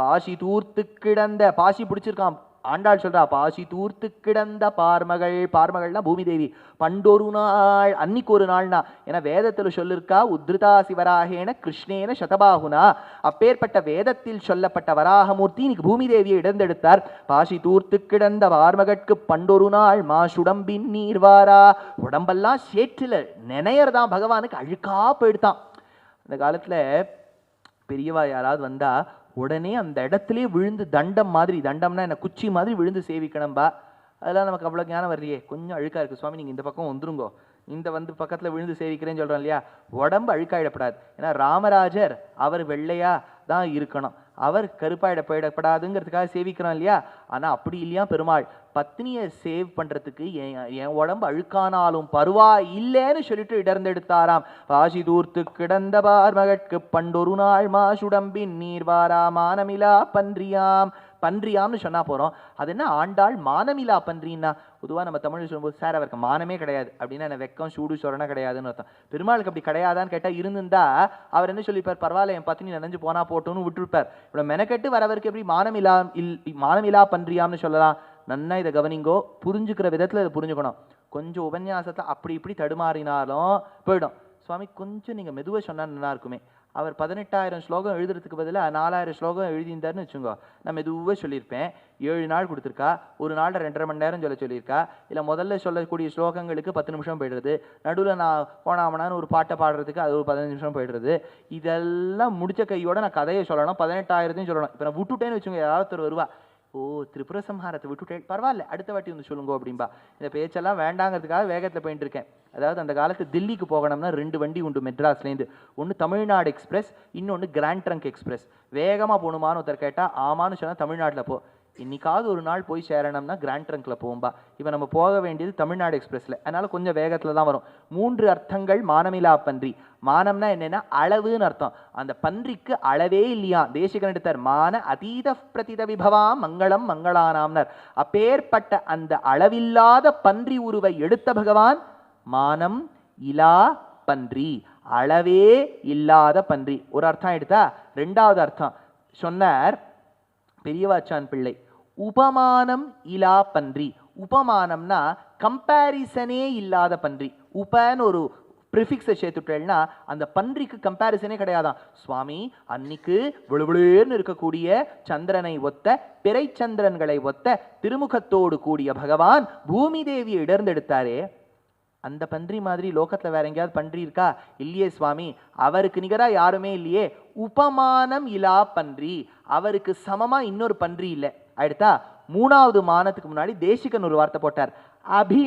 பாசி தூர்த்து கிடந்த பாசி பிடிச்சிருக்கான் ஆண்டாள் சொல்றா பாசி தூர்த்து கிடந்த பார்மகள் பார்மகள்னா பூமி தேவி பண்டொரு நாள் அன்னைக்கு ஒரு நாள்னா. ஏன்னா வேதத்தில் சொல்லிருக்கா உத்ருதா சிவராகேன கிருஷ்ணேன சதபாகுனா. அப்பேற்பட்ட வேதத்தில் சொல்லப்பட்ட வராகமூர்த்தி இன்னைக்கு பூமி தேவியை இடந்தெடுத்தார். பாசி தூர்த்து கிடந்த பார்மகட்கு பண்டொரு நாள் மாசுடம்பின் நீர்வாரா உடம்பெல்லாம் சேற்றில நினையறதான் பகவானுக்கு அழுக்கா போயிடுதான். அந்த காலத்தில் பெரியவா யாராவது வந்தால் உடனே அந்த இடத்துலயே விழுந்து தண்டம் மாதிரி தண்டம்னா என்ன? குச்சி மாதிரி விழுந்து சேவிக்கணும்பா. அதெல்லாம் நமக்கு அவ்வளோ ஞானம் வரலையே. கொஞ்சம் அழுக்காக இருக்குது சுவாமி நீங்கள் இந்த பக்கம் வந்துருங்கோ. இந்த வந்து பக்கத்தில் விழுந்து சேவிக்கிறேன்னு சொல்கிறோம் இல்லையா? உடம்பு அழுக்காயிடப்படாது. ஏன்னா ராமராஜர் அவர் வெள்ளையாக தான் இருக்கணும். அவர் கருப்பாயிட போயிடப்படாதுங்கிறதுக்காக சேவிக்கிறோம் இல்லையா? ஆனால் அப்படி இல்லையா பெருமாள்? பத்னியை சேவ் பண்ணுறதுக்கு என் என் உடம்பு அழுக்கானாலும் பருவா இல்லைன்னு சொல்லிட்டு இடர்ந்தெடுத்தாராம். பாசி தூர்த்து கிடந்த பார்மகற்கு பண்டொரு நாள் மாசுடம்பின் நீர்வாரா மானமிலா பன்றியாம். பன்றியாம்னு சொன்னால் போகிறோம் அது என்ன? ஆண்டாள் மானமிலா பன்றின்னா பொதுவாக நம்ம தமிழ் சொல்லும்போது சார் அவருக்கு மானமே கிடையாது. அப்படின்னா என்ன? வெக்கம் சூடு சொரணை கிடையாதுன்னு அர்த்தம். பெருமாளுக்கு அப்படி கிடையாதான்னு கேட்டால் இருந்திருந்தா அவர் என்ன சொல்லிப்பார்? பரவாயில்ல என் பத்தினி நினைஞ்சு போனா போட்டோன்னு விட்டுருப்பார். இவ்வளோ மெனக்கெட்டு வரவருக்கு எப்படி மானமிலா இல் மானமிலா பன்றியாம்னு சொல்லலாம்? நன்னா இதை கவனிங்கோ புரிஞ்சுக்கிற விதத்தில் இதை புரிஞ்சுக்கணும். கொஞ்சம் உபன்யாசத்தை அப்படி இப்படி தடுமாறினாலும் போயிடும். சுவாமி கொஞ்சம் நீங்கள் மெதுவாக சொன்னால் நல்லா இருக்குமே அவர் பதினெட்டாயிரம் ஸ்லோகம் எழுதுறதுக்கு பதிலாக நாலாயிரம் ஸ்லோகம் எழுதியிருந்தாருன்னு வச்சுக்கோ நான் மெதுவாக சொல்லியிருப்பேன். ஏழு நாள் கொடுத்துருக்கா. ஒரு நாளில் ரெண்டரை மணி நேரம் சொல்ல சொல்லியிருக்கா. இல்லை முதல்ல சொல்லக்கூடிய ஸ்லோகங்களுக்கு பத்து நிமிஷம் போயிடுறது. நடுவில் நான் போனாமனான்னு ஒரு பாட்டை பாடுறதுக்கு அது ஒரு பதினஞ்சு நிமிஷம் போயிடுறது. இதெல்லாம் முடிச்ச கையோட நான் கதையை சொல்லணும். பதினெட்டாயிரத்தையும் சொல்லணும். இப்போ நான் விட்டுட்டேன்னு வச்சுக்கோங்க யாராவது ஒருத்தர் வருவா. ஓ திரிபுர சம்ஹாரத்தை விட்டுட்டேன் பரவாயில்ல அடுத்த வாட்டி வந்து சொல்லுங்க அப்படிம்பா. இந்த பேச்செல்லாம் வேண்டாங்கிறதுக்காக வேகத்தில் போயிட்டு இருக்கேன். அதாவது அந்த காலத்து தில்லிக்கு போகணும்னா ரெண்டு வண்டி உண்டு மெட்ராஸ்லேருந்து. ஒன்று தமிழ்நாடு எக்ஸ்பிரஸ் இன்னொன்று கிராண்ட் ட்ரங்க் எக்ஸ்பிரஸ். வேகமாக போகணுமான்னு ஒருத்தர் கேட்டால் ஆமான்னு சொன்னால் தமிழ்நாட்டில் போ. இன்னைக்காவது ஒரு நாள் போய் சேரணும்னா கிராண்ட் ட்ரங்க்ல போகும்பா. இப்போ நம்ம போக வேண்டியது தமிழ்நாடு எக்ஸ்பிரஸ்ல அதனால கொஞ்சம் வேகத்துல தான் வரும். மூன்று அர்த்தங்கள் மானமிலா பன்றி. மானம்னா என்னன்னா அளவுன்னு அர்த்தம். அந்த பன்றிக்கு அளவே இல்லையா? தேசிகன் எடுத்தார் மான அதீத பிரதித விபவா மங்களம் மங்களானாம்னர். அப்பேற்பட்ட அந்த அளவில்லாத பன்றி உருவை எடுத்த பகவான் மானம் இலா பன்றி. அளவே இல்லாத பன்றி. ஒரு அர்த்தம் எடுத்தா? ரெண்டாவது அர்த்தம். சொன்னார் பெரியவாச்சான் பிள்ளை. உபமானம் இலா பன்றி. உபமானம்னா கம்பேரிசனே இல்லாத பன்றி. உபன்னு ஒரு ப்ரிஃபிக்ஸை சேர்த்துட்டேன்னா அந்த பன்றிக்கு கம்பேரிசனே கிடையாதான் சுவாமி அன்னைக்கு விழுவிழுன்னு இருக்கக்கூடிய சந்திரனை ஒத்த பிறை சந்திரன்களை ஒத்த திருமுகத்தோடு கூடிய பகவான் பூமி தேவியை இடர்ந்தெடுத்தாரே. அந்த பன்றி மாதிரி லோகத்துல வேற எங்கேயாவது பன்றி இருக்கா? இல்லையே சுவாமி. அவருக்கு நிகராக யாருமே இல்லையே. உபமானம் இலா பன்றி. அவருக்கு சமமா இன்னொரு பன்றி இல்லை. அடுத்தா மூணாவது மானத்துக்கு முன்னாடி தேசிகன் ஒரு வார்த்தை போட்டார். அபி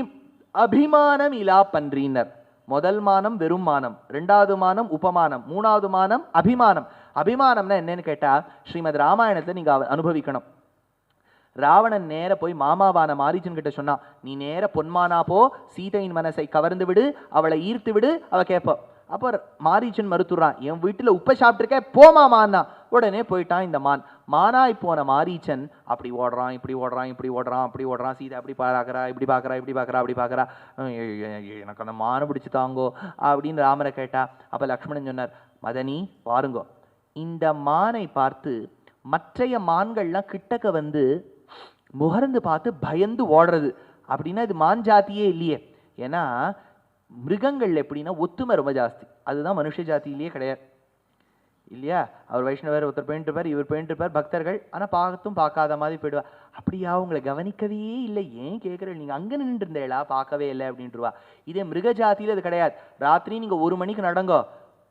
அபிமானம் இலா பன்றினர் முதல் மானம் வெறும் மானம் ரெண்டாவது மானம் உபமானம் மூணாவது மானம் அபிமானம். அபிமானம்னா என்னன்னு கேட்டா ஸ்ரீமத் ராமாயணத்தை நீங்க அனுபவிக்கணும். ராவணன் நேர போய் மாமாவான மாரிஜன் கிட்ட சொன்னான் நீ நேர பொன்மானா போ சீதையின் மனசை கவர்ந்து விடு அவளை ஈர்த்து விடு அவ கேட்பா அப்போ மாரீச்சன் மறுத்துறான் என் வீட்டில் உப்பை சாப்பிட்டிருக்க போமா மான்னா உடனே போயிட்டான் இந்த மான். மானாய் போன மாரீச்சன் அப்படி ஓடுறான் இப்படி ஓடுறான் இப்படி ஓடுறான் அப்படி ஓடுறான் சீதை அப்படி பார்க்குறா இப்படி பார்க்குறா இப்படி பார்க்கறா அப்படி பார்க்குறா எனக்கு அந்த மானை பிடிச்சி தாங்கோ அப்படின்னு ராமரை கேட்டா. அப்போ லக்ஷ்மணன் சொன்னார் மதனி பாருங்கோ இந்த மானை பார்த்து மற்றைய மான்கள்லாம் கிட்டக்க வந்து முகர்ந்து பார்த்து பயந்து ஓடுறது. அப்படின்னா இது மான் ஜாதியே இல்லையே. ஏன்னா மிருகங்கள் எப்படின்னா ஒத்துமை ரொம்ப ஜாஸ்தி. அதுதான் மனுஷ ஜாத்தியிலேயே கிடையாது. இல்லையா? அவர் வைஷ்ணவர் ஒருத்தர் போயிட்டு இருப்பார் இவர் போயிட்டு இருப்பார் பக்தர்கள். ஆனால் பார்த்தும் பார்க்காத மாதிரி போயிடுவா. அப்படியா உங்களை கவனிக்கவே இல்லை? ஏன் கேட்குற நீங்கள் அங்கே நின்று இருந்தேளா பார்க்கவே இல்லை அப்படின்ட்டுருவா இதே மிருக ஜாதியில அது கிடையாது. ராத்திரி நீங்கள் ஒரு மணிக்கு நடங்கோ.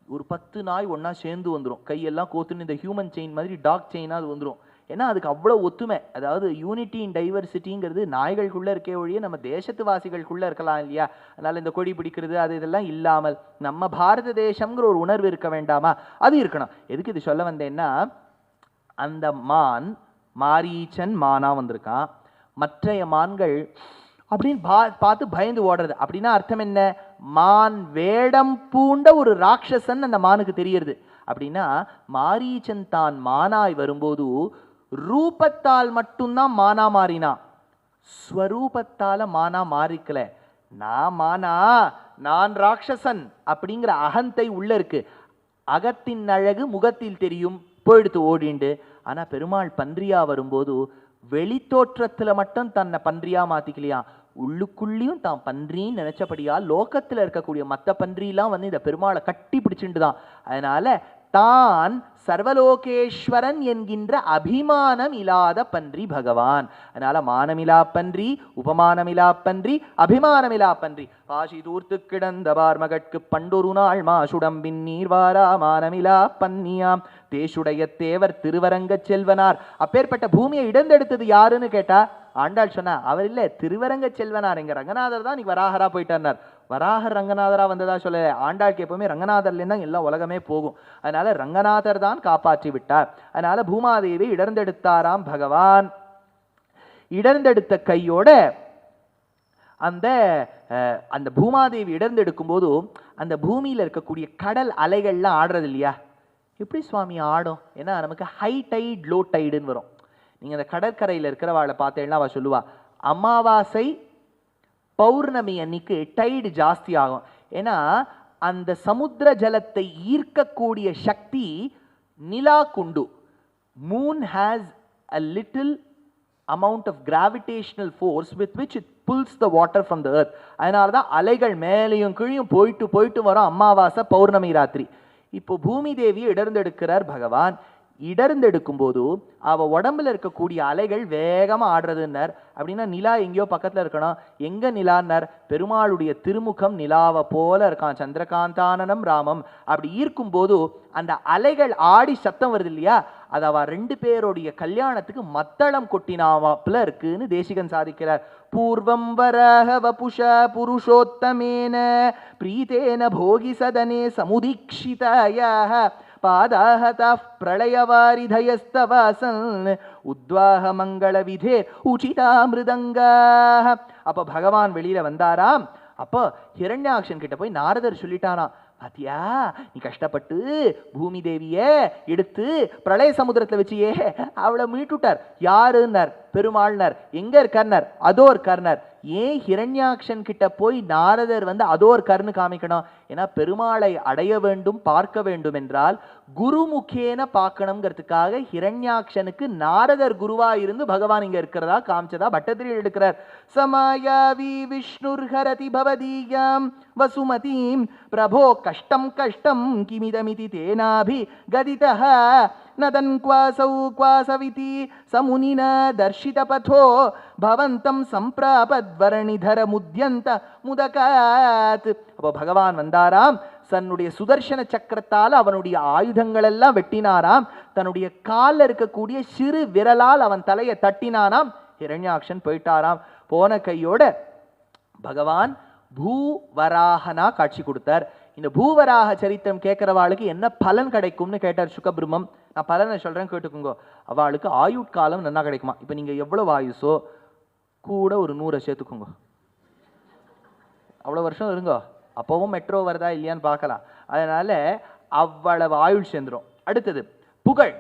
ஒரு பத்து நாய் ஒன்றா சேர்ந்து வந்துடும் கையெல்லாம் கோத்துன்னு இந்த ஹியூமன் செயின் மாதிரி டாக் செயினாக அது வந்துடும் ஏன்னா அதுக்கு அவ்வளோ ஒத்துமை. அதாவது யூனிட்டி இன் டைவர்சிட்டிங்கிறது நாய்களுக்குள்ளே இருக்கே ஒழிய நம்ம தேசத்துவாசிகளுக்குள்ளே இருக்கலாம் இல்லையா? அதனால் இந்த கொடி பிடிக்கிறது அது இதெல்லாம் இல்லாமல் நம்ம பாரத தேசம்ங்கிற ஒரு உணர்வு இருக்க வேண்டாமா? அது இருக்கணும். எதுக்கு இது சொல்ல வந்தேன்னா அந்த மான் மாரீச்சன் மானா வந்திருக்கான். மற்றைய மான்கள் அப்படின்னு பா பார்த்து பயந்து ஓடுறது. அப்படின்னா அர்த்தம் என்ன? மான் வேடம் பூண்ட ஒரு ராட்சசன் அந்த மானுக்கு தெரியறது. அப்படின்னா மாரீச்சன் தான் மானாய் வரும்போது ரூபத்தால் மட்டும்தான் மானா மாறினான் ஸ்வரூபத்தால மானா மாறிக்கல. நான் மானா நான் ராட்சசன் அப்படிங்கிற அகந்தை உள்ள இருக்கு. அகத்தின் அழகு முகத்தில் தெரியும். போயிடுத்து ஓடிண்டு. ஆனா பெருமாள் பன்றியா வரும்போது வெளித்தோற்றத்துல மட்டும் தன்னை பன்றியா மாத்திக்கலையா? உள்ளுக்குள்ளேயும் தான் பன்றின்னு நினைச்சபடியா லோகத்துல இருக்கக்கூடிய மற்ற பன்றிலாம் வந்து இந்த பெருமாளை கட்டி பிடிச்சிட்டு தான் அதனால தான் சர்வலோகேஸ்வரன் என்கின்ற அபிமானம் இல்லாத பன்றி பகவான். அதனால மானமிலா பன்றி உபமானமிலா பன்றி அபிமானமிலா பன்றி. பாசி தூர்த்து கிடந்த பார்மகட்கு பண்டொரு நாள் மாசுடம்பின் நீர்வாரா மானமிலா பன்னியாம். தேசுடைய தேவர் திருவரங்கச் செல்வனார். அப்பேற்பட்ட பூமியை இடந்தெடுத்தது யாருன்னு கேட்டா ஆண்டாள் சொன்னா அவர் இல்லை திருவரங்க செல்வனார். எங்க ரங்கநாதர் தான் நீங்க வராகரா போயிட்டார் வராகர் ரங்கநாதரா வந்ததா சொல்ல ஆண்டாளுக்கு எப்பவுமே ரங்கநாதர்லேருந்து தான் எல்லா உலகமே போகும். அதனால ரங்கநாதர் தான் காப்பாற்றி விட்டார். அதனால பூமாதேவி இடர்ந்தெடுத்தாராம் பகவான். இடர்ந்தெடுத்த கையோட அந்த அந்த பூமாதேவி இடர்ந்தெடுக்கும் போது அந்த பூமியில் இருக்கக்கூடிய கடல் அலைகள்லாம் ஆடுறது இல்லையா எப்படி சுவாமி ஆடும்? ஏன்னா நமக்கு ஹை டைட் லோ டைடுன்னு வரும். நீங்கள் அந்த கடற்கரையில் இருக்கிறவாளை பார்த்தேன்னா அவள் சொல்லுவா அமாவாசை பௌர்ணமி அன்னைக்கு டைடு ஜாஸ்தி ஆகும் ஏன்னா அந்த சமுத்திர ஜலத்தை ஈர்க்கக்கூடிய சக்தி நிலா குண்டு. Moon has a little amount of gravitational force with which it pulls the water from the earth. அதனால தான் அலைகள் மேலேயும் கீழையும் போயிட்டு போயிட்டு வரும் அமாவாசை பௌர்ணமி ராத்திரி. இப்போ பூமி தேவியை இடர்ந்தெடுக்கிறார் பகவான். இடர்ந்தெடுக்கும் போது அவ உடம்புல இருக்கக்கூடிய அலைகள் வேகமா ஆடுறதுன்னார். அப்படின்னா நிலா எங்கேயோ பக்கத்துல இருக்கணும். எங்க நிலான்னார்? பெருமாளுடைய திருமுகம் நிலாவை போல இருக்கான். சந்திரகாந்தானனம் ராமம். அப்படி ஈர்க்கும் போது அந்த அலைகள் ஆடி சத்தம் வருது இல்லையா? அது அவ ரெண்டு பேருடைய கல்யாணத்துக்கு மத்தளம் கொட்டினாவாப்புல இருக்குன்னு தேசிகன் சாதிக்கிறார். பூர்வம் வரஹ வபுஷ புருஷோத்தமேன பிரீதேன போகி சதனே சமுதீக்ஷிதாயாக பாதாஹதः பிரளயவாரிதயஸ்தவாசன் உத்வாக மங்கள விதே உச்சிதா மிருதங்காः அப்ப பகவான் வெளியில வந்தாராம். அப்போ ஹிரண்யாக்ஷன் கிட்ட போய் நாரதர் சொல்லிட்டாராம் பாத்தியா நீ கஷ்டப்பட்டு பூமி தேவிய எடுத்து பிரளய சமுத்திரத்துல வச்சியே அவளை மீட்டுட்டார். யாருன்னார்? பெருமாள்னர். எங்க இருக்கார்னார்? அதோ இருக்கார்னார் ஏன் ஹிரண்யாக்ஷன் கிட்ட போய் நாரதர் வந்து அதோ இருக்காருன்னு காமிக்கணும்? ஏன்னா பெருமாளை அடைய வேண்டும் பார்க்க வேண்டும் என்றால் குருமுகேன பார்க்கணுங்கிறதுக்காக ஹிரண்யாட்சனுக்கு நாரதர் குருவா இருந்து பகவான் இங்க இருக்கிறதா காமிச்சதா பட்டத்திரியில் எடுக்கிறார். சமாயாவி விஷ்ணுர் ஹரதி பவதீயம் வசுமதீம் பிரபோ கஷ்டம் கஷ்டம் கிமிதமிதி தேனாபி கதிதஹ நதன் குவாசௌ குவாசவிதி சமுனினா தர்ஷித பதோ பவந்தம் சம்பிராபத்வரணிதர முத்யந்த முதகாத் அப்போ பகவான் வந்தாராம் தன்னுடைய சுதர்சன சக்கரத்தால் அவனுடைய ஆயுதங்கள் எல்லாம் வெட்டினாராம் தன்னுடைய காலில் இருக்கக்கூடிய சிறு விரலால் அவன் தலையை தட்டினானாம் ஹிரண்யாக்ஷன் போயிட்டாராம். போன கையோட பகவான் பூவராகனா காட்சி கொடுத்தார். இந்த பூவராக சரித்திரம் கேட்குறவாளுக்கு என்ன பலன் கிடைக்கும்னு கேட்டார் சுகபிரம்மம். நான் பலனை சொல்கிறேன் கேட்டுக்கோங்க. அவளுக்கு ஆயுட்காலம் நல்லா கிடைக்குமா? இப்போ நீங்கள் எவ்வளவு ஆயுஸோ கூட ஒரு நூறை சேர்த்துக்கோங்க. அவ்வளோ வருஷம் இருங்கோ. அப்போவும் மெட்ரோ வருதா இல்லையான்னு பார்க்கலாம். அதனால அவ்வளவு ஆயுள் சேர்ந்துரும். அடுத்தது புகழ்.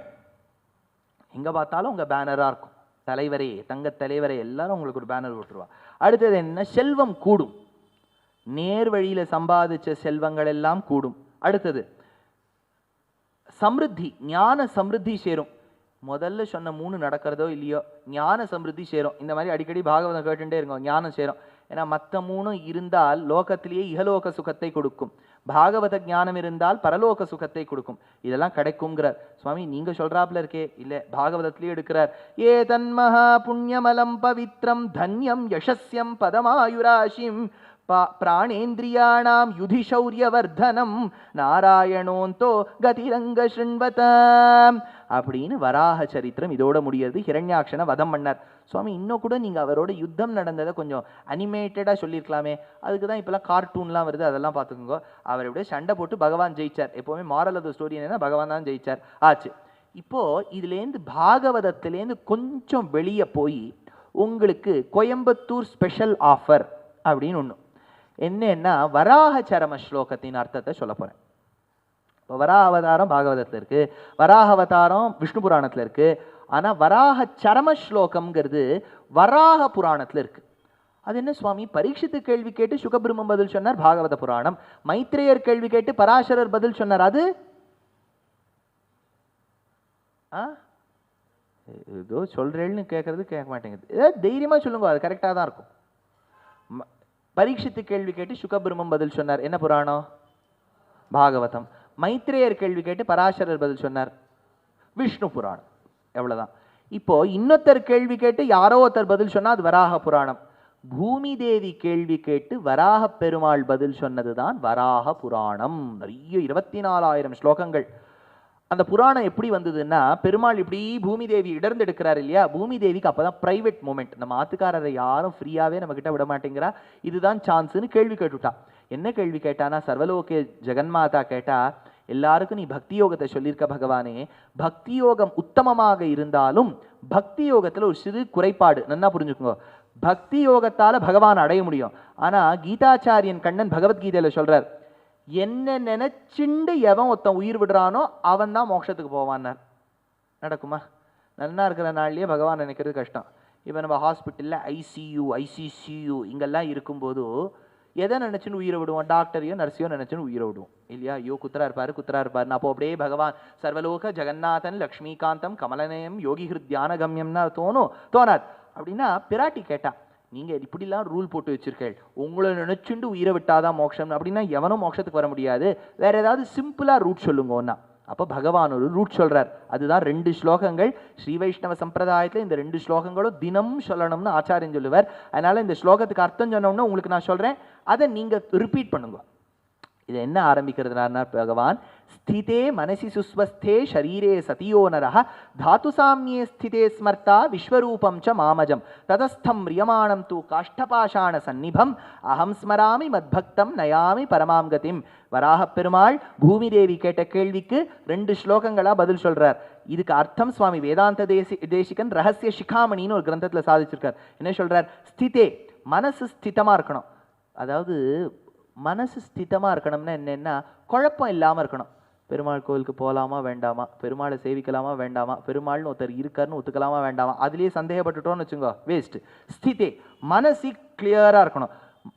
எங்க பார்த்தாலும் உங்க பேனரா இருக்கும். தலைவரே தங்க தலைவரே எல்லாரும் உங்களுக்கு ஒரு பேனர் போட்டுருவா. அடுத்தது என்ன? செல்வம் கூடும். நேர் வழியில் சம்பாதிச்ச செல்வங்கள் எல்லாம் கூடும். அடுத்தது சமிருத்தி ஞான சமிருத்தி சேரும். முதல்ல சொன்ன மூணு நடக்கிறதோ இல்லையோ ஞான சமிருத்தி சேரும். இந்த மாதிரி அடிக்கடி பாகவதம் கேட்டுட்டே இருக்கும். ஞானம் சேரும். ஏன்னா மற்ற மூணும் இருந்தால் லோகத்திலேயே இகலோக சுகத்தை கொடுக்கும். பாகவத ஞானம் இருந்தால் பரலோக சுகத்தை கொடுக்கும். இதெல்லாம் கிடைக்குங்கிறார் சுவாமி நீங்க சொல்றாப்ல இருக்கே. இல்ல பாகவதத்திலேயே எடுக்கிறார். ஏ தன்மஹா புண்ணியமலம் பவித்ரம் தன்யம் யசஸ்யம் பதமாயுராசிம் பா- பிராணேந்திரியாணாம் யுதிஷௌரியவர்தனம் நாராயணோந்தோ கதிரங்க ஸ்ருண்வதாம். அப்படின்னு வராக சரித்திரம் இதோட முடியறது. ஹிரண்யாட்சனை வதம் பண்ணார். சுவாமி இன்னும் கூட நீங்கள் அவரோட யுத்தம் நடந்ததை கொஞ்சம் அனிமேட்டடாக சொல்லியிருக்கலாமே. அதுக்கு தான் இப்போலாம் கார்ட்டூன்லாம் வருது அதெல்லாம் பார்த்துக்கோங்க. அவர் எப்படியோ சண்டை போட்டு பகவான் ஜெயிச்சார். எப்போவுமே மாரல் ஆஃப் ஸ்டோரி என்னென்னா பகவான் தான் ஜெயிச்சார். ஆச்சு. இப்போது இதுலேருந்து பாகவதத்துலேருந்து கொஞ்சம் வெளியே போய் உங்களுக்கு கோயம்புத்தூர் ஸ்பெஷல் ஆஃபர் அப்படின்னு ஒன்று என்னன்னா வராக சரம ஸ்லோகத்தின் அர்த்தத்தை சொல்ல போகிறேன் இப்போ வராக அவதாரம் பாகவதத்தில் இருக்குது வராக அவதாரம் விஷ்ணு புராணத்தில் இருக்குது ஆனால் வராக சரம ஸ்லோகம்ங்கிறது வராக புராணத்தில் இருக்கு. அது என்ன சுவாமி? பரீட்சித்து கேள்வி கேட்டு சுகபிரம்மம் பதில் சொன்னார் பாகவத புராணம். மைத்ரேயர் கேள்வி கேட்டு பராசரர் பதில் சொன்னார். அது? ஆ? ஏதோ சொல்றேன்னு கேட்கறது கேட்க மாட்டேங்குது. ஏதாவது தைரியமா சொல்லுங்க. அது கரெக்டாக தான் இருக்கும். பரீட்சித்து கேள்வி கேட்டு சுகபிரம்மம் பதில் சொன்னார். என்ன புராணம்? பாகவதம். மைத்ரேயர் கேள்வி கேட்டு பராசரர் பதில் சொன்னார். விஷ்ணு புராணம். எவ்வளோதான் இப்போ இன்னொருத்தர் கேள்வி கேட்டு யாரோ ஒருத்தர் பதில் சொன்னால் அது வராக புராணம். பூமி தேவி கேள்வி கேட்டு வராக பெருமாள் பதில் சொன்னது தான் வராக புராணம். நிறைய இருபத்தி நாலாயிரம் ஸ்லோகங்கள். அந்த புராணம் எப்படி வந்ததுன்னா பெருமாள் இப்படி பூமி தேவி இடர்ந்தெடுக்கிறார் இல்லையா? பூமி தேவிக்கு அப்பதான் ப்ரைவேட் மூமெண்ட் நம்ம ஆத்துக்காரரை யாரும் ஃப்ரீயாகவே நம்ம கிட்ட விட மாட்டேங்கிறா. இதுதான் சான்ஸ்னு கேள்வி கேட்டுட்டா. என்ன கேள்வி கேட்டானா சர்வலோகே ஜெகன்மாதா கேட்டா எல்லாருக்கும் நீ பக்தி யோகத்தை சொல்லியிருக்க பகவானே. பக்தி யோகம் உத்தமமாக இருந்தாலும் பக்தி யோகத்தில் ஒரு சிறு குறைபாடு. நல்லா புரிஞ்சுக்கோங்க. பக்தி யோகத்தால் பகவான் அடைய முடியும். ஆனால் கீதாச்சாரியன் கண்ணன் பகவத்கீதையில் சொல்கிறார் என்ன நினச்சிண்டு எவன் ஒருத்தன் உயிர் விடுறானோ அவன் தான் மோட்சத்துக்கு போவான்னார். நடக்குமா? நல்லா இருக்கிற நாள்லயே பகவான் நினைக்கிறது கஷ்டம். இப்போ நம்ம ஹாஸ்பிட்டலில் ஐசியு ஐசிசியூ இங்கெல்லாம் இருக்கும்போது எதை நினச்சின்னு உயிரை விடுவோம்? டாக்டரையோ நர்ஸையோ நினச்சின்னு உயிரை விடுவோம். இல்லையா? ஐயோ குத்தரா இருப்பார் குத்தரா இருப்பாரு அப்போ அப்படியே பகவான் சர்வலோக ஜெகநாதன் லக்ஷ்மிகாந்தம் கமலநயம் யோகி ஹிருத்யான கம்யம்னா தோணும் தோணாது. அப்படின்னா பிராட்டி கேட்டா நீங்கள் இப்படிலாம் ரூல் போட்டு வச்சிருக்கேள் உங்களை நினச்சுண்டு உயிரை விட்டாதான் மோட்சம் அப்படின்னா எவனும் மோட்சத்துக்கு வர முடியாது. வேற ஏதாவது சிம்பிளாக ரூட் சொல்லுங்க ஒன்னா அப்போ பகவான் ஒரு ரூட் சொல்கிறார் அதுதான் ரெண்டு ஸ்லோகங்கள். ஸ்ரீ வைஷ்ணவ சம்பிரதாயத்துல இந்த ரெண்டு ஸ்லோகங்களும் தினம் சொல்லணும்னு ஆச்சாரியன் சொல்லுவார். அதனால இந்த ஸ்லோகத்துக்கு அர்த்தம் சொன்னோம்னா உங்களுக்கு நான் சொல்றேன். அதை நீங்க ரிப்பீட் பண்ணுங்க. இது என்ன ஆரம்பிக்கிறதுனா பகவான் ஸ்திதே மனசி சுஸ்வஸ்தே ஷரீரே சதியோ நரः தாத்து சாமியே ஸ்திதே ஸ்மர்த்தா விஸ்வரூபம் ச மாமஜம் ததஸ்தம் ரியமாணம் தூ காஷ்டபாஷாண சந்நிபம் அகம் ஸ்மராமி மத்பக்தம் நயாமி பரமாம் கதிம். வராகப் பெருமாள் பூமி தேவி கேட்ட கேள்விக்கு ரெண்டு ஸ்லோகங்களா பதில் சொல்றார். இதுக்கு அர்த்தம் சுவாமி வேதாந்த தேசி தேசிகன் ரகசிய சிகாமணின்னு ஒரு கிரந்தத்தில் சாதிச்சிருக்கார். என்ன சொல்றார்? ஸ்திதே மனசு ஸ்திதமாக இருக்கணும். அதாவது மனசு ஸ்திதமாக இருக்கணும்னா என்னென்னா குழப்பம் இல்லாமல் இருக்கணும். பெருமாள் கோவிலுக்கு போகலாமா வேண்டாமா? பெருமாளை சேவிக்கலாமா வேண்டாமா? பெருமாள்னு ஒருத்தர் இருக்காருன்னு ஒத்துக்கலாமா வேண்டாமா? அதுலேயே சந்தேகப்பட்டுட்டோம்னு வச்சுக்கோ வேஸ்ட் ஸ்திதே மனசி கிளியராக இருக்கணும்.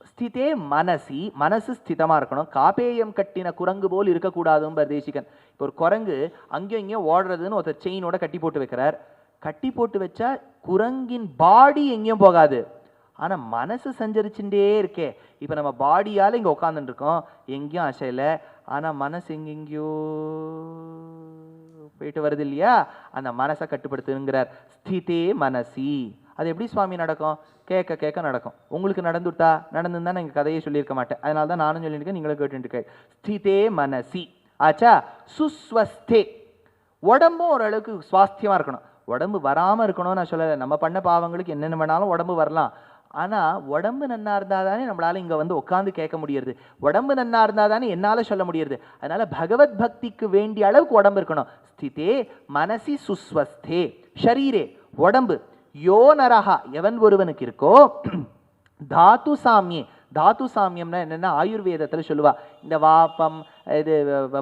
ஸ்திதே மனசி மனசு ஸ்திதமாக இருக்கணும். காப்பேயம் கட்டின குரங்கு போல் இருக்கக்கூடாதுன்னு தேசிகன். இப்போ ஒரு குரங்கு அங்கேயும் இங்கேயும் ஓடுறதுன்னு ஒருத்தர் செயினோட கட்டி போட்டு வைக்கிறார். கட்டி போட்டு வச்சா குரங்கின் பாடி எங்கேயும் போகாது. ஆனால் மனசு சஞ்சரிச்சுட்டே இருக்கே. இப்போ நம்ம பாடியால் இங்கே உக்காந்துட்டுருக்கோம். எங்கேயும் அசையல ஆனால் மனசு எங்கெங்கேயோ போயிட்டு வருது இல்லையா? அந்த மனசை கட்டுப்படுத்துங்கிறார். ஸ்திதே மனசி. அது எப்படி சுவாமி நடக்கும்? கேட்க கேட்க நடக்கும். உங்களுக்கு நடந்துட்டா நடந்துருந்தா நான் கதையை சொல்லியிருக்க மாட்டேன். அதனால தான் நானும் சொல்லியிருக்கேன் நீங்களும் கேட்டுட்டு ஸ்திதே மனசி. ஆச்சா? சுஸ்வஸ்தே. உடம்பும் ஓரளவுக்கு சுவாஸ்தியமாக இருக்கணும். உடம்பு வராமல் இருக்கணும்னு நான் சொல்லலை. நம்ம பண்ண பாவங்களுக்கு என்னென்ன வேணாலும் உடம்பு வரலாம். ஆனால் உடம்பு நன்னா இருந்தால் தானே நம்மளால் இங்கே வந்து உட்காந்து கேட்க முடியறது. உடம்பு நன்னா இருந்தால் தானே என்னால் சொல்ல முடியறது. அதனால் பகவத் பக்திக்கு வேண்டிய அளவுக்கு உடம்பு இருக்கணும். ஸ்திதே மனசி சுஸ்வஸ்தே. ஷரீரே உடம்பு. யோ நரஹா எவன் ஒருவனுக்கு இருக்கோ தாத்து சாமியே. தாத்து சாமியம்னா என்னென்னா ஆயுர்வேதத்தில் சொல்லுவா. இந்த வாப்பம் இது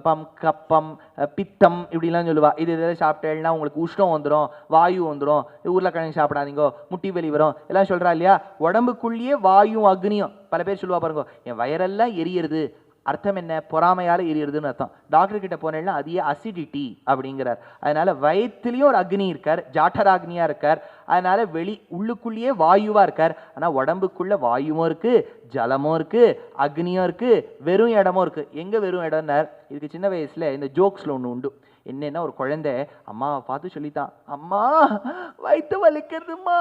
பம் கப்பம் பித்தம் இப்படிலாம் சொல்லுவா. இது இதெல்லாம் சாப்பிட்டேன்னா உங்களுக்கு உஷ்ணம் வந்துடும் வாயு வந்துடும் உருளைக்கிழங்கு சாப்பிடாதீங்கோ முட்டி வெளி வரும். எல்லாம் சொல்கிறா இல்லையா? உடம்புக்குள்ளேயே வாயும் அக்னியும். பல பேர் சொல்லுவா பாருங்க என் வயரெல்லாம் எரியிறது. அர்த்தம் என்ன? பொறாமையால் எரியுறதுன்னு அர்த்தம். டாக்டர் கிட்ட போனேன்னா அது அசிடிட்டி அப்படிங்கிறார். அதனால வயிற்றுலயும் ஒரு அக்னி இருக்கார். ஜாட்டராக்னியா இருக்கார். அதனால வெளி உள்ளுக்குள்ளேயே வாயுவா இருக்கார். ஆனால் உடம்புக்குள்ள வாயுவும் இருக்கு ஜலமும் இருக்கு அக்னியும் இருக்கு வெறும் இடமும் இருக்கு. எங்க வெறும் இடம்னார்? இதுக்கு சின்ன வயசுல இந்த ஜோக்ஸ்ல ஒன்று உண்டு. என்னன்னா ஒரு குழந்தை அம்மாவை பார்த்து சொல்லித்தான் அம்மா வயிற்று வலிக்கிறதுமா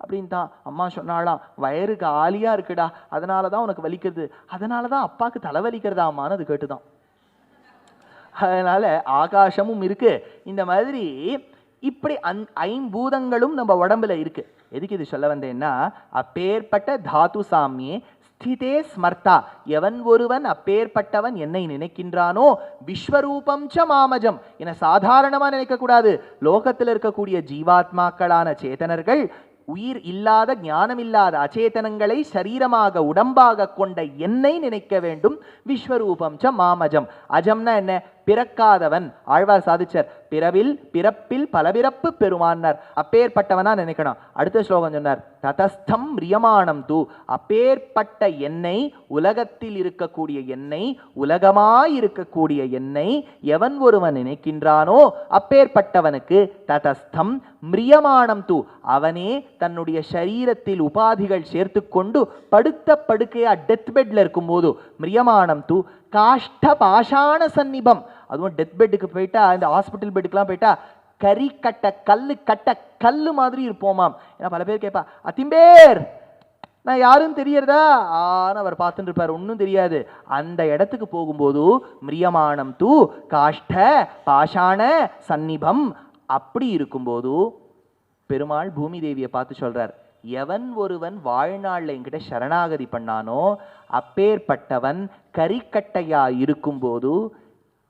அப்படின்ட்டான். அம்மா சொன்னாலாம் வயிறு காலியா இருக்குடா அதனால தான் உனக்கு வலிக்கிறது அதனால தான் அப்பாவுக்கு தலை வலிக்கிறதா அம்மான்னு அது கேட்டுதான். அதனால ஆகாசமும் இருக்கு. இந்த மாதிரி இப்படி அந் ஐம்பூதங்களும் நம்ம உடம்புல இருக்கு. எதுக்கு இது சொல்ல வந்தேன்னா அப்பேற்பட்ட தாத்து சாமியே ஸ்திதே ஸ்மர்த்தா. எவன் ஒருவன் அப்பேற்பட்டவன் என்னை நினைக்கின்றானோ விஸ்வரூபம் ச மாமஜம் என சாதாரணமா நினைக்கக்கூடாது. லோகத்தில் இருக்கக்கூடிய ஜீவாத்மாக்களான சேதனர்கள் உயிர் இல்லாத ஞானம் இல்லாத அச்சேதனங்களை சரீரமாக உடம்பாக கொண்ட என்னை நினைக்க வேண்டும். விஸ்வரூபம் ச மாமஜம். அஜம்னா என்ன? பிறக்காதவன் ஆழ்வார் சாதிச்சர். பிறவில் பிறப்பில் பலபிறப்பு பெருமானார் அப்பேற்பட்டவனா நினைக்கணும். அடுத்த ஸ்லோகம் சொன்னார் ததஸ்தம் ரியமானம் தூ. அப்பேற்பட்ட என்னை உலகத்தில் இருக்கக்கூடிய என்னை உலகமாய் இருக்கக்கூடிய என்னை எவன் ஒருவன் நினைக்கின்றானோ அப்பேற்பட்டவனுக்கு ததஸ்தம் மிரியமானம் தூ. அவனே தன்னுடைய சரீரத்தில் உபாதிகள் சேர்த்து கொண்டு படுத்த படுக்கையா டெத் பெட்ல இருக்கும்போது மிரியமானம் தூ. காஷ்ட பாஷாண சந்நிபம் அதுவும் டெத் பெட்டுக்கு போயிட்டா இந்த ஹாஸ்பிட்டல் பெட்டுக்கெலாம் போயிட்டா கறி கட்ட கல்லு கட்ட கல்லு மாதிரி இருப்போமாம். ஏன்னா பல பேர் கேட்பா அத்திம்பேர் நான் யாரும் தெரியறதா? ஆன்னு அவர் பார்த்துட்டு இருப்பார் ஒன்றும் தெரியாது. அந்த இடத்துக்கு போகும்போது மிரியமானம் தூ காஷ்ட பாஷாண சந்நிபம் அப்படி இருக்கும்போது பெருமாள் பூமி தேவியை பார்த்து சொல்றார் எவன் ஒருவன் வாழ்நாளில் என்கிட்ட சரணாகதி பண்ணானோ அப்பேற்பட்டவன் கறிக்கட்டையா இருக்கும்போது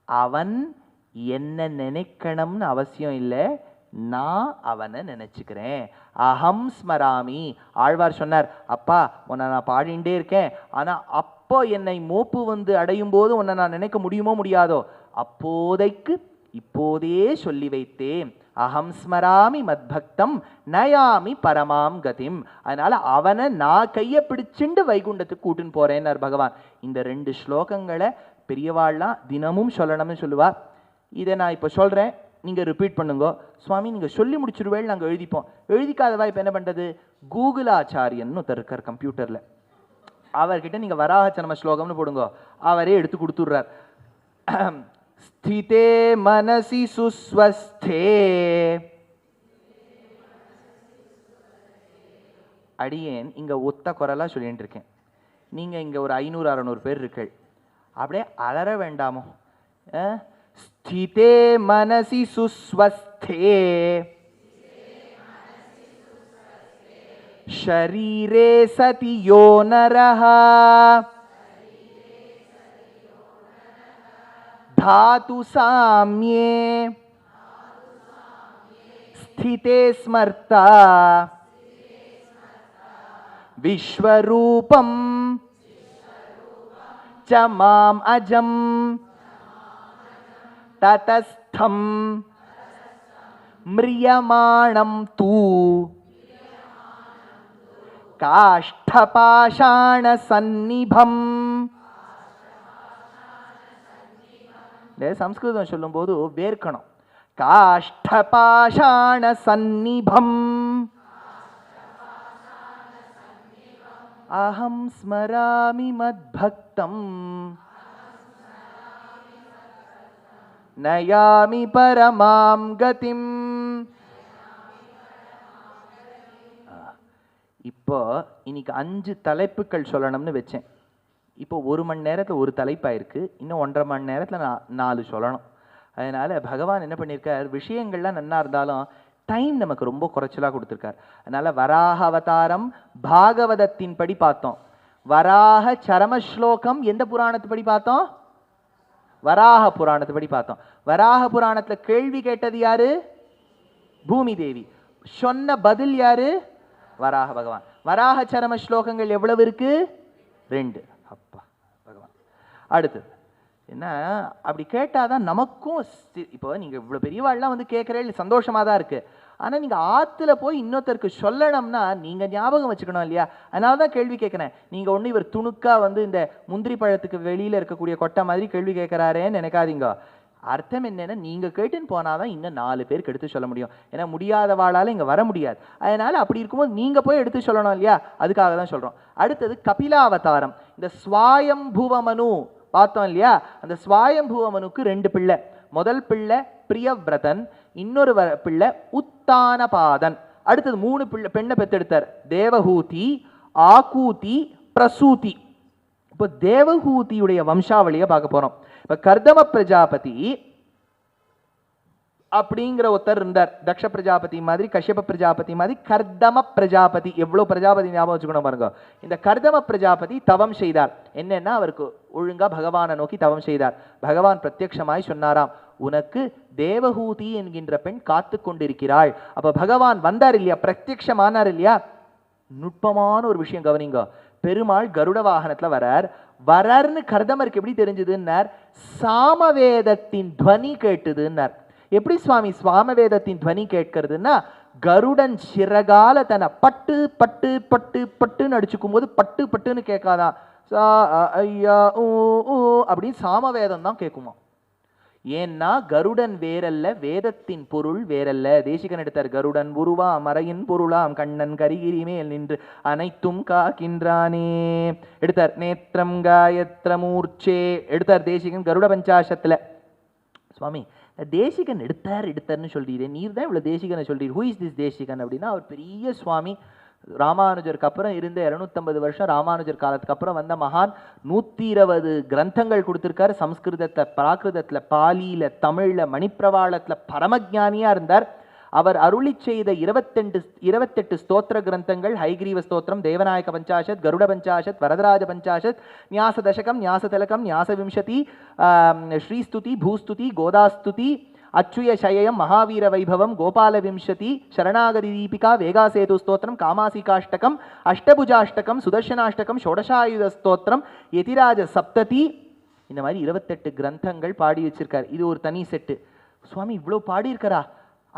அவன் என்ன நினைக்கணும்னு அவசியம் இல்லை நான் அவனை நினச்சிக்கிறேன். அகம் ஸ்மராமி ஆழ்வார் சொன்னார் அப்பா உன்னை நான் பாடிண்டே இருக்கேன். ஆனால் அப்போ என்னை மோப்பு வந்து அடையும் போது உன்னை நான் நினைக்க முடியுமோ முடியாதோ? அப்போதைக்கு இப்போதே சொல்லி வைத்தேன். அகம் ஸ்மராமி மத்பக்தம் நயாமி பரமாம் கதிம். அதனால அவனை நான் கையை பிடிச்சுண்டு வைகுண்டத்துக்கு கூட்டுன்னு போறேன்னார் பகவான். இந்த ரெண்டு ஸ்லோகங்களை பெரியவாள்லாம் தினமும் சொல்லணும்னு சொல்லுவா. இதை நான் இப்போ சொல்றேன். நீங்க ரிப்பீட் பண்ணுங்க. சுவாமி நீங்க சொல்லி முடிச்சிருவேள் நாங்கள் எழுதிப்போம். எழுதிக்காதவா இப்போ என்ன பண்ணுறது கூகுள் ஆச்சாரியன் ஒருத்தர் இருக்கார் கம்ப்யூட்டர்ல. அவர்கிட்ட நீங்க சனம ஸ்லோகம்னு போடுங்க. அவரே எடுத்து கொடுத்துடுறார். ஸ்திதே மனசி சுஸ்வஸ்தே அடியேன் இங்க ஒத்த குரலா சொல்லிட்டு இருக்கேன் நீங்க இங்க ஒரு ஐநூறு அறநூறு பேர் இருக்கள் அப்படியே அலற வேண்டாமோ அஹ்? ஸ்திதே மனசி சுஸ்வஸ்தே शरीरे सति यो नरः धातु साम्ये। स्थिते स्मर्ता। विश्वरूपं। च माम् अजं ततस्थं म्रियमाणं तु। काष्ठपाषाणसन्निभम्। இந்த சம்ஸ்கிருதம் சொல்லும்போது வேர்க்கணும். காஷ்டபாஷாணசன்னிபம் அகம் ஸ்மராமி மத்பக்தம். நயாமி பரமாம் கதிம். இப்போ இன்னைக்கு அஞ்சு தலைப்புகள் சொல்லணும்னு வச்சேன். இப்போ ஒரு மணி நேரத்தில் ஒரு தலைப்பாயிருக்கு. இன்னும் ஒன்றரை மணி நேரத்தில் நான் நாலு சொல்லணும். அதனால் பகவான் என்ன பண்ணியிருக்கார் விஷயங்கள்லாம் நன்னாக இருந்தாலும் டைம் நமக்கு ரொம்ப குறைச்சலாக கொடுத்துருக்கார். அதனால் வராக அவதாரம் பாகவதத்தின் படி பார்த்தோம். வராக சரம ஸ்லோகம் எந்த புராணத்துப்படி பார்த்தோம்? வராக புராணத்துப்படி பார்த்தோம். வராக புராணத்தில் கேள்வி கேட்டது யாரு? பூமி தேவி. சொன்ன பதில் யாரு? வராக பகவான். வராக சரம ஸ்லோகங்கள் எவ்வளவு இருக்கு? ரெண்டு. அடுத்தது. என்ன? அப்படி கேட்டால் தான் நமக்கும் இப்போ நீங்கள் இவ்வளோ பெரியவாள்லாம் வந்து கேட்குறே இல்லை சந்தோஷமாக தான் இருக்குது ஆனால் நீங்கள் ஆற்றுல போய் இன்னொருத்தருக்கு சொல்லணும்னா நீங்கள் ஞாபகம் வச்சுக்கணும் இல்லையா? அதனால தான் கேள்வி கேட்குறேன். நீங்கள் ஒன்று இவர் துணுக்காக வந்து இந்த முந்திரி பழத்துக்கு வெளியில் இருக்கக்கூடிய கொட்டை மாதிரி கேள்வி கேட்குறாருன்னு நினைக்காதீங்க. அர்த்தம் என்னென்னா நீங்கள் கேட்டுன்னு போனால் தான் இன்னும் நாலு பேருக்கு எடுத்து சொல்ல முடியும். ஏன்னா முடியாதவாளால் இங்கே வர முடியாது. அதனால் அப்படி இருக்கும்போது நீங்கள் போய் எடுத்து சொல்லணும் இல்லையா? அதுக்காக தான் சொல்கிறோம் அடுத்தது கபிலாவதாரம். இந்த ஸ்வாயம்புவமனு பார்த்தோம் இல்லையா? அந்த ஸ்வாயம்புவமனுக்கு ரெண்டு பிள்ளை. முதல் பிள்ளை பிரியவிரதன் இன்னொரு வ- பிள்ளை உத்தானபாதன். அடுத்தது மூணு பிள்ளை பெண்ணை பெத்தெடுத்தார் தேவஹூதி ஆகூதி பிரசூதி. இப்போ தேவஹூதியுடைய வம்சாவளியை பார்க்க போகிறோம் இப்போ கர்தம பிரஜாபதி அப்படிங்கிற ஒருத்தர் இருந்தார். தக்ஷ பிரஜாபதி மாதிரி கஷ்யப பிரஜாபதி மாதிரி கர்தம பிரஜாபதி. எவ்வளோ பிரஜாபதி ஞாபகம் வச்சுக்கணும் பாருங்க. இந்த கர்தம பிரஜாபதி தவம் செய்தார். என்னன்னா அவருக்கு ஒழுங்கா பகவானை நோக்கி தவம் செய்தார். பகவான் பிரத்யக்ஷமாய் சொன்னாராம் உனக்கு தேவஹூதி என்கின்ற பெண் காத்து கொண்டிருக்கிறாள். அப்ப பகவான் வந்தார் இல்லையா? பிரத்யட்சமானார் இல்லையா? நுட்பமான ஒரு விஷயம் கவனிங்க. பெருமாள் கருட வாகனத்துல வரார். வரார்னு கர்தமருக்கு எப்படி தெரிஞ்சதுன்னார்? சாமவேதத்தின் துவனி கேட்டுதுன்னார். எப்படி சுவாமி சாமவேதத்தின் துவனி கேட்கறதுன்னா கருடன் சிறகால தன பட்டு பட்டு பட்டு பட்டுன்னு அடிச்சுக்கும் போது பட்டு பட்டுன்னு கேட்காதான் சா ஐயா ஊ ஊ அப்படின்னு சாமவேதம் தான் கேட்குமா ஏன்னா கருடன் வேறல்ல வேதத்தின் பொருள் வேறல்ல. தேசிகன் எடுத்தார் கருடன் உருவாம் மறையின் பொருளாம் கண்ணன் கரிகிரி மேல் நின்று அனைத்தும் காக்கின்றானே. எடுத்தார் நேத்திரம் காயத்ரமூர்ச்சே. எடுத்தார் தேசிகன் கருட பஞ்சாசத்துல. சுவாமி தேசிகன் எடுத்தார் எடுத்தார்னு சொல்றீரே. நீர் தான் இவ்வளோ தேசிகனை சொல்கிறீர் ஹூ இஸ் திஸ் தேசிகன் அப்படின்னா அவர் பெரிய சுவாமி. ராமானுஜருக்கு அப்புறம் இருந்த இரநூத்தம்பது வருஷம் ராமானுஜர் காலத்துக்கு அப்புறம் வந்த மகான். நூற்றி இருபது கிரந்தங்கள் கொடுத்துருக்காரு. சம்ஸ்கிருதத்துல பிராகிருதத்தில் பாலியில் தமிழில் மணிப்பிரவாளத்தில் பரமஜானியாக இருந்தார். அவர் அருளி செய்த இருபத்தெண்டு இருபத்தெட்டு ஸ்தோத்திர கிரந்தங்கள் ஹைகிரீவ ஸ்தோத்திரம் தேவநாயக பஞ்சாஷத் கருட பஞ்சாஷத் வரதராஜ பஞ்சாஷத் ஞாச தசகம் ஞாச திலகம் ஞாச விம்சதி ஸ்ரீஸ்துதி பூஸ்துதி கோதாஸ்துதி அச்சுய சயயம் மகாவீர வைபவம் கோபால விம்சதி சரணாகதி தீபிகா வேகாசேது ஸ்தோத்திரம் காமாசிகாஷ்டகம் அஷ்டபுஜாஷ்டகம் சுதர்ஷனாஷ்டகம் ஷோடசாயுத ஸ்தோத்திரம் எதிராஜ சப்ததி. இந்த மாதிரி இருபத்தெட்டு கிரந்தங்கள் பாடி வச்சிருக்கார். இது ஒரு தனி செட்டு. சுவாமி இவ்வளோ பாடியிருக்கிறா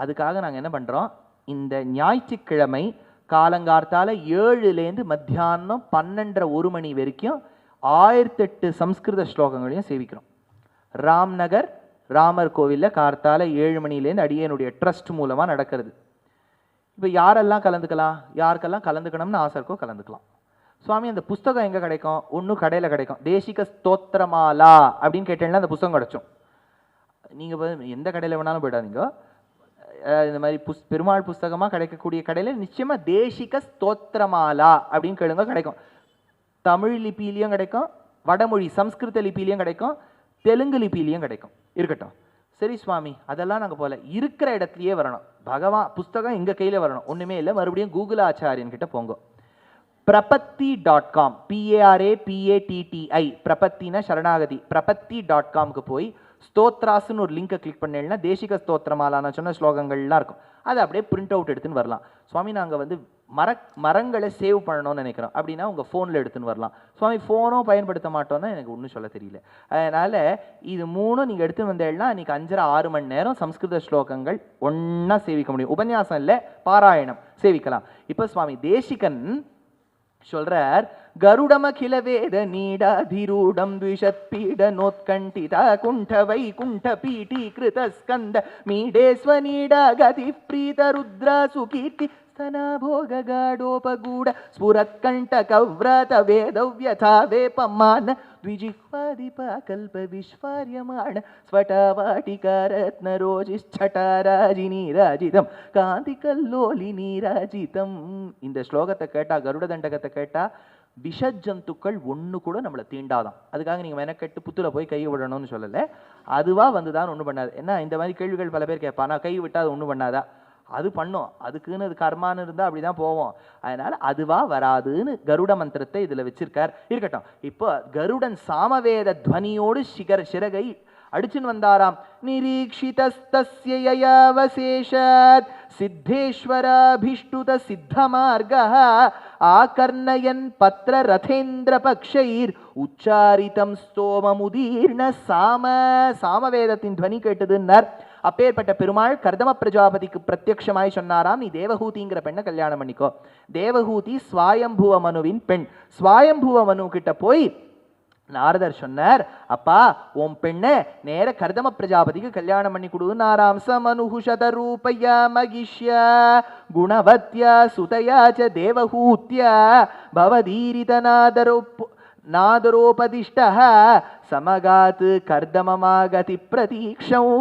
அதுக்காக நாங்கள் என்ன பண்ணுறோம் இந்த ஞாயிற்றுக்கிழமை காலங்கார்த்தால ஏழுலேருந்து மத்தியானம் பன்னெண்டரை ஒரு மணி வரைக்கும் ஆயிரத்தெட்டு சம்ஸ்கிருத ஸ்லோகங்களையும் சேவிக்கிறோம். ராம்நகர் ராமர் கோவிலில் கார்த்தால ஏழு மணிலேருந்து அடியனுடைய ட்ரஸ்ட் மூலமாக நடக்கிறது. இப்போ யாரெல்லாம் கலந்துக்கலாம்? யாருக்கெல்லாம் கலந்துக்கணும்னு ஆசை இருக்கோ கலந்துக்கலாம். சுவாமி அந்த புஸ்தகம் எங்கே கிடைக்கும்? ஒன்றும் கடையில் கிடைக்கும். தேசிக ஸ்தோத்திரமாலா அப்படின்னு கேட்டேன்னா அந்த புஸ்தகம் கிடைச்சோம். நீங்கள் எந்த கடையில் வேணாலும் போயிடாதீங்க. இந்த மாதிரி புஸ் பெருமாள் புஸ்தகமாக கிடைக்கக்கூடிய கடையில் நிச்சயமாக தேசிக ஸ்தோத்திரமாலா அப்படின்னு கேளுங்க கிடைக்கும். தமிழ் லிபியிலையும் கிடைக்கும் வடமொழி சம்ஸ்கிருத லிபியிலையும் கிடைக்கும் தெலுங்கு லிபியிலையும் கிடைக்கும். இருக்கட்டும். சரி சுவாமி அதெல்லாம் நாங்கள் போகல இருக்கிற இடத்துலையே வரணும். பகவான் புஸ்தகம் எங்கள் கையில் வரணும்? ஒன்றுமே இல்லை. மறுபடியும் கூகுள் ஆச்சாரியன் கிட்ட போங்க. பிரபத்தி டாட் காம் பிஏஆர்ஏ பிஏடிடிஐ பிரபத்தின சரணாகதி. பிரபத்தி டாட் காம்க்கு போய் ஸ்தோத்ராஸ்னு ஒரு லிங்கை கிளிக் பண்ணேன்னா தேசிக ஸ்தோத்திரமாலான சொன்ன ஸ்லோகங்கள்லாம் இருக்கும். அதை அப்படியே பிரிண்ட் அவுட் எடுத்துன்னு வரலாம். சுவாமி நாங்கள் வந்து மர மரங்களை சேவ் பண்ணணும்னு நினைக்கிறோம். அப்படின்னா உங்கள் ஃபோனில் எடுத்துன்னு வரலாம். சுவாமி ஃபோனும் பயன்படுத்த மாட்டோம்னா எனக்கு ஒன்றும் சொல்ல தெரியல. அதனால் இது மூணும் நீங்கள் எடுத்துன்னு வந்தேன்னா இன்றைக்கி அஞ்சரை ஆறு மணி நேரம் சம்ஸ்கிருத ஸ்லோகங்கள் ஒன்றா சேவிக்க முடியும். உபன்யாசம் இல்லை பாராயணம் சேவிக்கலாம். இப்போ சுவாமி தேசிகன் சொல்றார் கருடமகில வேத நீடாதிரூடம் த்விஷத்பீட நோத்கண்டிதா குண்ட வைகுண்ட பீட்டீகிருத ஸ்கந்த மீடேஸ்வ நீடா கதி பிரீத ருத்ரா சுகீர்த்தி स्तनाभोगगाढोपगूढ स्फुरत्कण्टकव्रत वेदव्यथा वेपमान द्विजिह्वादिपाकल्पविश्वार्यमाण ஸ்வட்டாவாட்டிகாரத்னரோஜிஷ்டட்டாராஜினீராஜிதம் காந்திகல்லோலி நீராஜிதம் இந்த ஸ்லோகத்தை கேட்டா கருட தண்டகத்தை கேட்டா விஷஜந்துக்கள் ஒண்ணு கூட நம்மளை தீண்டாதான் அதுக்காக நீங்க மெனக்கெட்டு புத்துல போய் கை விடணும்னு சொல்லல அதுவா வந்துதான் ஒண்ணு பண்ணாது என்ன இந்த மாதிரி கேள்விகள் பல பேர் கேட்பானா கை விட்டா அது ஒண்ணு பண்ணாதா அது பண்ணும். அதுக்குன்னு அது கர்மான்னு இருந்தா அப்படிதான் போவோம். அதனால அதுவா வராதுன்னு கருட மந்திரத்தை இதுல வச்சிருக்கார். இருக்கட்டும். இப்போ கருடன் சாமவேத துவனியோடு சிகர் சிறகை அடிச்சுன்னு வந்தாராம். நிரீக்ஷிதஸ்தஸ்ய யயாவசேஷாத் சித்தேஸ்வராபிஷ்டுத சித்தமார்கः ஆகர்ணயன் பத்ர ரதேந்திர பக்ஷைர் உச்சாரிதம் ஸ்தோமமுதீர்ண சாம சாமவேதத்தின் துவனி கேட்டதுன்னார். அப்பேற்பட்ட பெருமாள் கர்தம பிரஜாபதிக்கு பிரத்யக்ஷமாய் சொன்னாராம் நீ தேவஹூதிங்கிற பெண்ணை கல்யாணம் பண்ணிக்கோ. தேவஹூதி சுவாயம்புவ மனுவின் பெண். சுவாயம்புவ மனு கிட்ட போய் நாரதர் சொன்னார் அப்பா உன் பெண்ணை நேர கர்தம பிரஜாபதிக்கு கல்யாணம் பண்ணி கொடுனாராம் சமனுஷத ரூபயா மகிஷ்ய குணவத்யா சுதயா ச தேவஹூத்யா பவதீரிதநாதரோ நாதரோபதிஷ்ட சமகாத்து கர்தமமாகதி பிரதீக்ஷம்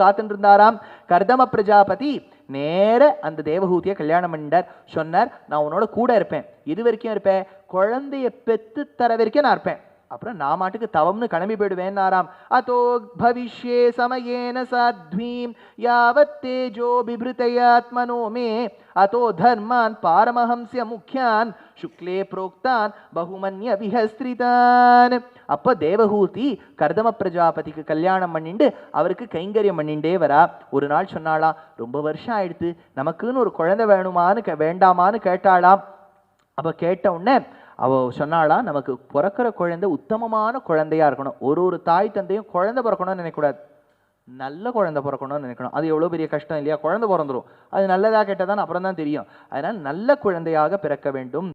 காத்துட்டு இருந்தாராம் கர்தம பிரஜாபதி நேர அந்த தேவஹூதியை கல்யாணம் பண்ணிட்டார். சொன்னார் நான் உன்னோட கூட இருப்பேன். இது வரைக்கும் இருப்பேன். குழந்தைய பெத்து தர வரைக்கும் நான் இருப்பேன். அப்புறம் நான் மாட்டுக்கு தவம்னு கிளம்பி போயிடுவேன்னாராம். அதோ பவிஷ்யே சமயேன சாத்வீம் யாவத் தேஜோ பிபிருதையாத்மனோமே அதோ தர்மான் பாரமஹம்சிய முக்கியான் சுக்லே புரோக்தான் பகுமன்ய விஹஸ்திரிதான். அப்ப தேவஹூதி கர்தம பிரஜாபதிக்கு கல்யாணம் பண்ணிண்டு அவருக்கு கைங்கரியம் பண்ணிண்டே வரா. ஒரு நாள் சொன்னாளாம் ரொம்ப வருஷம் ஆயிடுத்து நமக்குன்னு ஒரு குழந்தை வேணுமான்னு வேண்டாமான்னு கேட்டாளாம். அப்ப கேட்ட உடனே அவ சொன்னாளா நமக்கு பிறக்கிற குழந்தை உத்தமமான குழந்தையாக இருக்கணும். ஒரு ஒரு தாய் தந்தையும் குழந்தை பிறக்கணும்னு நினைக்கக்கூடாது நல்ல குழந்தை பிறக்கணும்னு நினைக்கணும். அது எவ்வளோ பெரிய கஷ்டம் இல்லையா? குழந்தை பிறந்துடும் அது நல்லதாக கெட்டதான்னு அப்புறம் தான் தெரியும். அதனால் நல்ல குழந்தையாக பிறக்க வேண்டும்.